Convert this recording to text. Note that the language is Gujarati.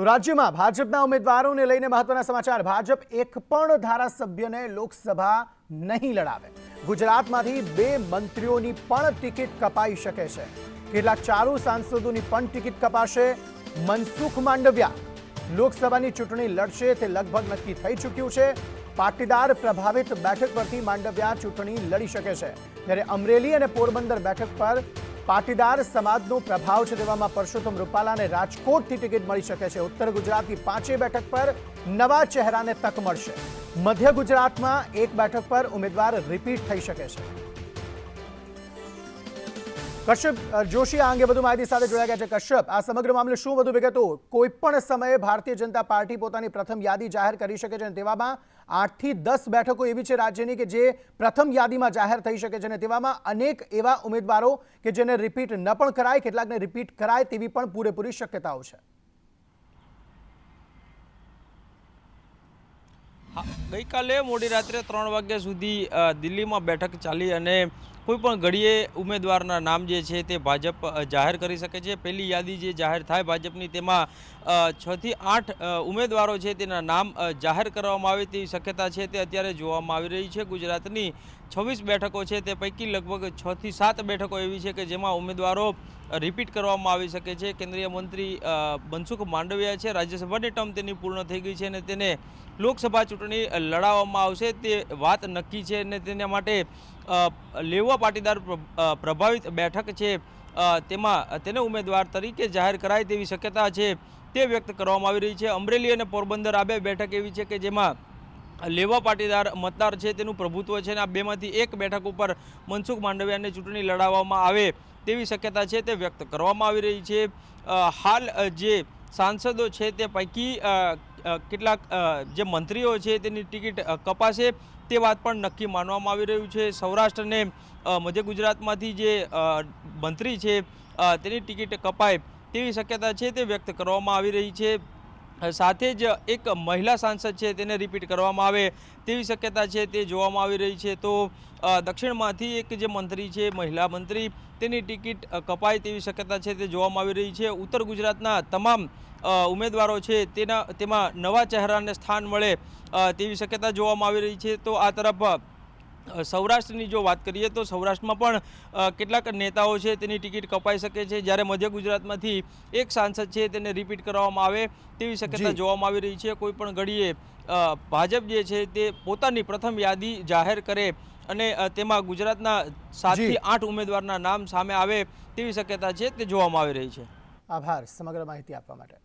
તો રાજ્યમાં ભાજપના ઉમેદવારોને લઈને મહત્વના સમાચાર. ભાજપ એક પણ ધારાસભ્યને લોકસભા નહીં લડાવે. ગુજરાતમાંથી બે મંત્રીઓની પણ ટિકિટ કપાઈ શકે છે. કેટલાક ચાલુ સાંસદોની પણ ટિકિટ કપાશે. મનસુખ માંડવિયા લોકસભાની ચૂંટણી લડશે, તે લગભગ નક્કી થઈ ચૂક્યું છે. પાટીદાર પ્રભાવિત બેઠક પરથી માંડવિયા ચૂંટણી લડી શકે છે. જ્યારે અમરેલી અને પોરબંદર બેઠક પર પાટીદાર સમાજનો પ્રભાવ છે તેવામાં પરસોત્તમ રૂપાલાને રાજકોટથી ટિકિટ મળી શકે છે. ઉત્તર ગુજરાતની પાંચેય બેઠક પર નવા ચહેરાને તક મળશે. મધ્ય ગુજરાતમાં એક બેઠક પર ઉમેદવાર રિપીટ થઈ શકે છે. કશ્યપ જોશી આ અંગે વધુ માહિતી સાથે જોડાયા ગયા છે. કશ્યપ, આ સમગ્ર મામલે શું વધુ વિગતો? કોઈ પણ સમયે ભારતીય જનતા પાર્ટી પોતાની પ્રથમ યાદી જાહેર કરી શકે છે અને તેવામાં આઠથી દસ બેઠકો એવી છે રાજ્યની કે જે પ્રથમ યાદીમાં જાહેર થઈ શકે છે અને તેવામાં અનેક એવા ઉમેદવારો કે જેને રિપીટ ન પણ કરાય, કેટલાકને રિપીટ કરાય તેવી પણ પૂરેપૂરી શક્યતાઓ છે. ગઈકાલે મોડી રાત્રે ત્રણ વાગ્યા સુધી દિલ્હીમાં બેઠક ચાલી અને કોઈ પણ ઘડીએ ઉમેદવારના નામ જે છે તે ભાજપ જાહેર કરી શકે છે. પહેલી યાદી જે જાહેર થાય ભાજપની તેમાં છ થી આઠ ઉમેદવારો છે તેના નામ જાહેર કરવામાં આવે તેવી શક્યતા છે તે અત્યારે જોવામાં આવી રહી છે. ગુજરાતની છવ્વીસ બેઠકો છે તે પૈકી લગભગ છ થી સાત બેઠકો એવી છે કે જેમાં ઉમેદવારો રિપીટ કરવામાં આવી શકે છે. કેન્દ્રીય મંત્રી મનસુખ માંડવિયા છે. રાજ્યસભાની ટર્મ તેની પૂર્ણ થઈ ગઈ છે અને તેને લોકસભા ચૂંટણી લડાવવામાં આવશે તે વાત નક્કી છે અને તેના માટે લેવા પાટીદાર પ્રભાવિત બેઠક છે. તેમાં તેને ઉમેદવાર તરીકે જાહેર કરાય તેવી શક્યતા છે તે વ્યક્ત કરવામાં આવી રહી છે. અમરેલી અને પોરબંદર આ બે બેઠક એવી છે કે જેમાં લેવા પાટીદાર મતદાર છે તેનું પ્રભુત્વ છે અને આ બેમાંથી એક બેઠક ઉપર મનસુખ માંડવિયાને ચૂંટણી લડાવવામાં આવે તેવી શક્યતા છે તે વ્યક્ત કરવામાં આવી રહી છે. હાલ જે સાંસદો છે તે પૈકી કેટલાક જે મંત્રીઓ છે તેની ટિકિટ કપાશે તે વાત પણ નક્કી માનવામાં આવી રહ્યું છે. સૌરાષ્ટ્રને મધ્ય ગુજરાતમાંથી જે મંત્રી છે તેની ટિકિટ કપાય તેવી શક્યતા છે તે વ્યક્ત કરવામાં આવી રહી છે. સાથે જ એક મહિલા સાંસદ છે તેને રિપીટ કરવામાં આવે તેવી શક્યતા છે તે જોવામાં આવી રહી છે. તો દક્ષિણમાંથી એક જે મંત્રી છે, મહિલા મંત્રી, તેની ટિકિટ કપાય તેવી શક્યતા છે તે જોવામાં આવી રહી છે. ઉત્તર ગુજરાતના તમામ ઉમેદવારો છે તેના, તેમાં નવા ચહેરાને સ્થાન મળે તેવી શક્યતા જોવામાં આવી રહી છે. તો આ તરફ સૌરાષ્ટ્રની જો વાત કરીએ તો સૌરાષ્ટ્રમાં પણ કેટલાક નેતાઓ છે તેની ટિકિટ કપાઈ શકે છે. જ્યારે મધ્ય ગુજરાતમાંથી એક સાંસદ છે તેને રિપીટ કરવામાં આવે તેવી શક્યતા જોવામાં આવી રહી છે. કોઈ પણ ઘડીએ ભાજપ જે છે તે પોતાની પ્રથમ યાદી જાહેર કરે અને તેમાં ગુજરાતના સાતથી આઠ ઉમેદવારના નામ સામે આવે તેવી શક્યતા છે તે જોવામાં આવી રહી છે. આભાર સમગ્ર માહિતી આપવા માટે.